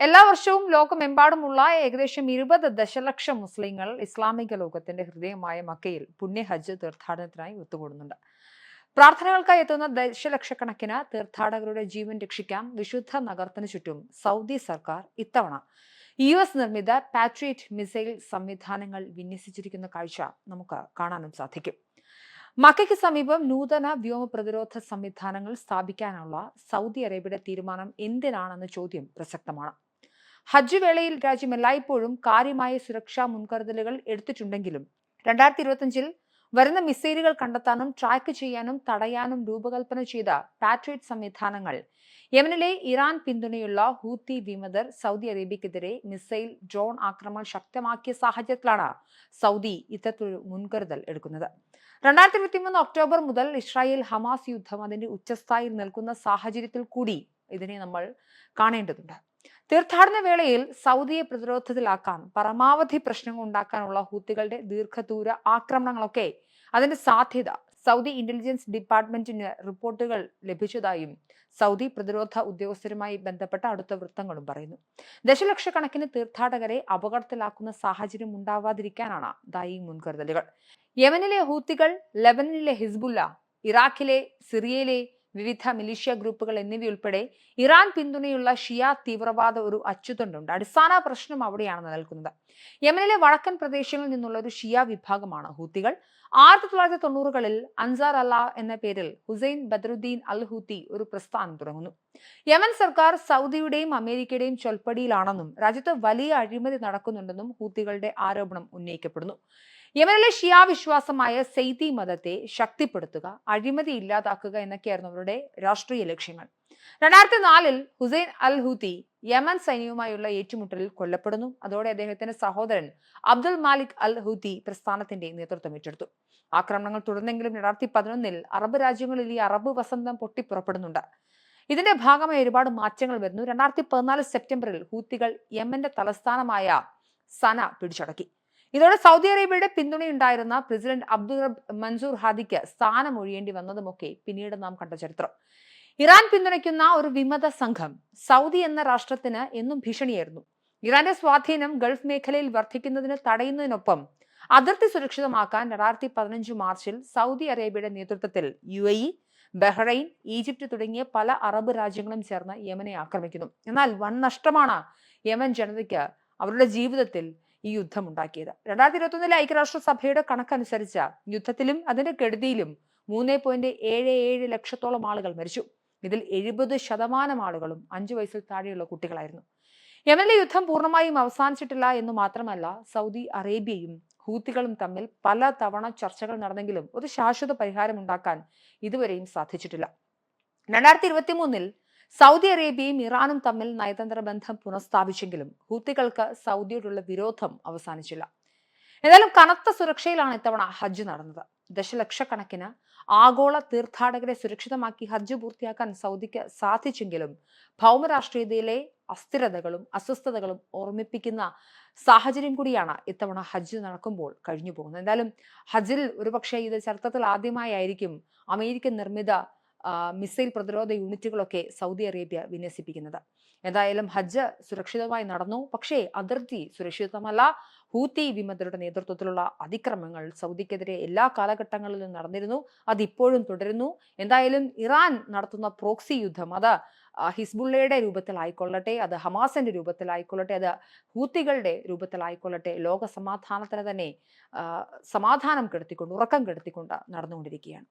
എല്ലാ വർഷവും ലോകമെമ്പാടുമുള്ള ഏകദേശം ഇരുപത് ദശലക്ഷം മുസ്ലിങ്ങൾ ഇസ്ലാമിക ലോകത്തിന്റെ ഹൃദയമായ മക്കയിൽ പുണ്യ ഹജ്ജ് തീർത്ഥാടനത്തിനായി ഒത്തുകൂടുന്നുണ്ട്. പ്രാർത്ഥനകൾക്കായി എത്തുന്ന ദശലക്ഷക്കണക്കിന് തീർത്ഥാടകരുടെ ജീവൻ രക്ഷിക്കാൻ വിശുദ്ധ നഗരത്തിന് ചുറ്റും സൗദി സർക്കാർ ഇത്തവണ യു എസ് നിർമ്മിത പാട്രിയറ്റ് മിസൈൽ സംവിധാനങ്ങൾ വിന്യസിച്ചിരിക്കുന്ന കാഴ്ച നമുക്ക് കാണാനും സാധിക്കും. മക്കയ്ക്ക് സമീപം നൂതന വ്യോമ പ്രതിരോധ സംവിധാനങ്ങൾ സ്ഥാപിക്കാനുള്ള സൗദി അറേബ്യയുടെ തീരുമാനം എന്തിനാണെന്ന ചോദ്യം പ്രസക്തമാണ്. ഹജ്ജ് വേളയിൽ രാജ്യം എല്ലായ്പ്പോഴും കാര്യമായ സുരക്ഷാ മുൻകരുതലുകൾ എടുത്തിട്ടുണ്ടെങ്കിലും രണ്ടായിരത്തി ഇരുപത്തിയഞ്ചിൽ വരുന്ന മിസൈലുകൾ കണ്ടെത്താനും ട്രാക്ക് ചെയ്യാനും തടയാനും രൂപകൽപ്പന ചെയ്ത പാട്രിയറ്റ് സംവിധാനങ്ങൾ യമനിലെ ഇറാൻ പിന്തുണയുള്ള ഹൂത്തി വിമതർ സൗദി അറേബ്യക്കെതിരെ മിസൈൽ ഡ്രോൺ ആക്രമണം ശക്തമാക്കിയ സാഹചര്യത്തിലാണ് സൗദി ഇത്തരത്തിലൊരു മുൻകരുതൽ എടുക്കുന്നത്. രണ്ടായിരത്തി ഇരുപത്തിമൂന്ന് ഒക്ടോബർ മുതൽ ഇസ്രായേൽ ഹമാസ് യുദ്ധം അതിന്റെ ഉച്ചസ്ഥായിൽ നിൽക്കുന്ന സാഹചര്യത്തിൽ കൂടി ഇതിനെ നമ്മൾ കാണേണ്ടതുണ്ട്. തീർത്ഥാടന വേളയിൽ സൗദിയെ പ്രതിരോധത്തിലാക്കാൻ പരമാവധി പ്രശ്നങ്ങൾ ഉണ്ടാക്കാനുള്ള ഹൂത്തികളുടെ ദീർഘദൂര ആക്രമണങ്ങളൊക്കെ അതിന്റെ സാധ്യത സൗദി ഇന്റലിജൻസ് ഡിപ്പാർട്ട്മെന്റിന് റിപ്പോർട്ടുകൾ ലഭിച്ചതായും സൗദി പ്രതിരോധ ഉദ്യോഗസ്ഥരുമായി ബന്ധപ്പെട്ട അടുത്ത വൃത്തങ്ങളും പറയുന്നു. ദശലക്ഷക്കണക്കിന് തീർത്ഥാടകരെ അപകടത്തിലാക്കുന്ന സാഹചര്യം ഉണ്ടാവാതിരിക്കാനാണ് ദായി മുൻകരുതലുകൾ. യമനിലെ ഹൂത്തികൾ ലെബനിലെ ഹിസ്ബുല്ല ഇറാഖിലെ സിറിയയിലെ വിവിധ മിലിഷ്യ ഗ്രൂപ്പുകൾ എന്നിവയുൾപ്പെടെ ഇറാൻ പിന്തുണയുള്ള ഷിയ തീവ്രവാദ ഒരു അച്ചുതണ്ടുണ്ട്. അടിസ്ഥാന പ്രശ്നം അവിടെയാണ് നിലനിൽക്കുന്നത്. യമനിലെ വടക്കൻ പ്രദേശങ്ങളിൽ നിന്നുള്ള ഒരു ഷിയ വിഭാഗമാണ് ഹൂത്തികൾ. ആയിരത്തി തൊള്ളായിരത്തി തൊണ്ണൂറുകളിൽ അൻസാർ അല്ല എന്ന പേരിൽ ഹുസൈൻ ബദറുദ്ദീൻ അൽ ഹൂത്തി ഒരു പ്രസ്ഥാനം തുടങ്ങുന്നു. യമൻ സർക്കാർ സൗദിയുടെയും അമേരിക്കയുടെയും ചൊൽപ്പടിയിലാണെന്നും രാജ്യത്ത് വലിയ അഴിമതി നടക്കുന്നുണ്ടെന്നും ഹൂത്തികളുടെ ആരോപണം ഉന്നയിക്കപ്പെടുന്നു. യമനിലെ ഷിയാ വിശ്വാസമായ സെയ്തി മതത്തെ ശക്തിപ്പെടുത്തുക അഴിമതി ഇല്ലാതാക്കുക എന്നൊക്കെയായിരുന്നു അവരുടെ രാഷ്ട്രീയ ലക്ഷ്യങ്ങൾ. രണ്ടായിരത്തി നാലിൽ ഹുസൈൻ അൽ ഹുതി യമൻ സൈന്യവുമായുള്ള ഏറ്റുമുട്ടലിൽ കൊല്ലപ്പെടുന്നു. അതോടെ അദ്ദേഹത്തിന്റെ സഹോദരൻ അബ്ദുൽ മാലിക് അൽ ഹുതി പ്രസ്ഥാനത്തിന്റെ നേതൃത്വം ഏറ്റെടുത്തു. ആക്രമണങ്ങൾ തുടർന്നെങ്കിലും രണ്ടായിരത്തി പതിനൊന്നിൽ അറബ് രാജ്യങ്ങളിൽ ഈ അറബ് വസന്തം പൊട്ടിപ്പുറപ്പെടുന്നുണ്ട്. ഇതിന്റെ ഭാഗമായി ഒരുപാട് മാറ്റങ്ങൾ വരുന്നു. രണ്ടായിരത്തി പതിനാല് സെപ്റ്റംബറിൽ ഹൂത്തികൾ യമന്റെ തലസ്ഥാനമായ സന പിടിച്ചടക്കി. ഇതോടെ സൗദി അറേബ്യയുടെ പിന്തുണയുണ്ടായിരുന്ന പ്രസിഡന്റ് അബ്ദുൾ മൻസൂർ ഹാദിക്ക് സ്ഥാനമൊഴിയേണ്ടി വന്നതുമൊക്കെ പിന്നീട് നാം കണ്ട ചരിത്രം. ഇറാൻ പിന്തുണയ്ക്കുന്ന ഒരു വിമത സംഘം സൗദി എന്ന രാഷ്ട്രത്തിന് എന്നും ഭീഷണിയായിരുന്നു. ഇറാന്റെ സ്വാധീനം ഗൾഫ് മേഖലയിൽ വർദ്ധിക്കുന്നതിന് തടയുന്നതിനൊപ്പം അതിർത്തി സുരക്ഷിതമാക്കാൻ രണ്ടായിരത്തി പതിനഞ്ച് മാർച്ചിൽ സൗദി അറേബ്യയുടെ നേതൃത്വത്തിൽ U A E Bahrain Egypt തുടങ്ങിയ പല അറബ് രാജ്യങ്ങളും ചേർന്ന് യമനെ ആക്രമിക്കുന്നു. എന്നാൽ വൻ നഷ്ടമാണ് യമൻ ജനതയ്ക്ക് അവരുടെ ജീവിതത്തിൽ ഈ യുദ്ധം ഉണ്ടാക്കിയത് രണ്ടായിരത്തി ഇരുപത്തൊന്നിലെ ഐക്യരാഷ്ട്രസഭയുടെ കണക്കനുസരിച്ച് യുദ്ധത്തിലും അതിന്റെ കെടുതിയിലും മൂന്ന് പോയിന്റ് ഏഴ് ഏഴ് ലക്ഷത്തോളം ആളുകൾ മരിച്ചു. ഇതിൽ എഴുപത് ശതമാനം ആളുകളും അഞ്ചു വയസ്സിൽ താഴെയുള്ള കുട്ടികളായിരുന്നു. യമനിലെ യുദ്ധം പൂർണമായും അവസാനിച്ചിട്ടില്ല എന്ന് മാത്രമല്ല സൗദി അറേബ്യയും ഹൂത്തികളും തമ്മിൽ പല തവണ ചർച്ചകൾ നടന്നെങ്കിലും ഒരു ശാശ്വത പരിഹാരം ഉണ്ടാക്കാൻ ഇതുവരെയും സാധിച്ചിട്ടില്ല. രണ്ടായിരത്തി ഇരുപത്തി മൂന്നിൽ സൗദി അറേബ്യയും ഇറാനും തമ്മിൽ നയതന്ത്ര ബന്ധം പുനഃസ്ഥാപിച്ചെങ്കിലും ഹൂത്തികൾക്ക് സൗദിയോടുള്ള വിരോധം അവസാനിച്ചില്ല. എന്നാലും കനത്ത സുരക്ഷയിലാണ് ഇത്തവണ ഹജ്ജ് നടന്നത്. ദശലക്ഷക്കണക്കിന് ആഗോള തീർത്ഥാടകരെ സുരക്ഷിതമാക്കി ഹജ്ജ് പൂർത്തിയാക്കാൻ സൗദിക്ക് സാധിച്ചെങ്കിലും ഭൗമരാഷ്ട്രീയതയിലെ അസ്ഥിരതകളും അസ്വസ്ഥതകളും ഓർമ്മിപ്പിക്കുന്ന സാഹചര്യം കൂടിയാണ് ഇത്തവണ ഹജ്ജ് നടക്കുമ്പോൾ കഴിഞ്ഞു പോകുന്നത് എന്തായാലും ഹജ്ജിൽ ഒരുപക്ഷെ ഇത് ചരിത്രത്തിൽ ആദ്യമായായിരിക്കും അമേരിക്കൻ നിർമ്മിത മിസൈൽ പ്രതിരോധ യൂണിറ്റുകളൊക്കെ സൗദി അറേബ്യ വിന്യസിപ്പിക്കുന്നത്. എന്തായാലും ഹജ്ജ് സുരക്ഷിതമായി നടന്നു. പക്ഷേ അതിർത്തി സുരക്ഷിതമല്ല. ഹൂത്തി വിമതരുടെ നേതൃത്വത്തിലുള്ള അതിക്രമങ്ങൾ സൗദിക്കെതിരെ എല്ലാ കാലഘട്ടങ്ങളിലും നടന്നിരുന്നു. അതിപ്പോഴും തുടരുന്നു. എന്തായാലും ഇറാൻ നടത്തുന്ന പ്രോക്സി യുദ്ധം അത് ഹിസ്ബുള്ളയുടെ രൂപത്തിലായിക്കൊള്ളട്ടെ അത് ഹമാസിന്റെ രൂപത്തിലായിക്കൊള്ളട്ടെ അത് ഹൂത്തികളുടെ രൂപത്തിലായിക്കൊള്ളട്ടെ ലോക സമാധാനത്തിന് തന്നെ സമാധാനം കെടുത്തിക്കൊണ്ട് ഉറക്കം കെടുത്തിക്കൊണ്ട് നടന്നുകൊണ്ടിരിക്കുകയാണ്.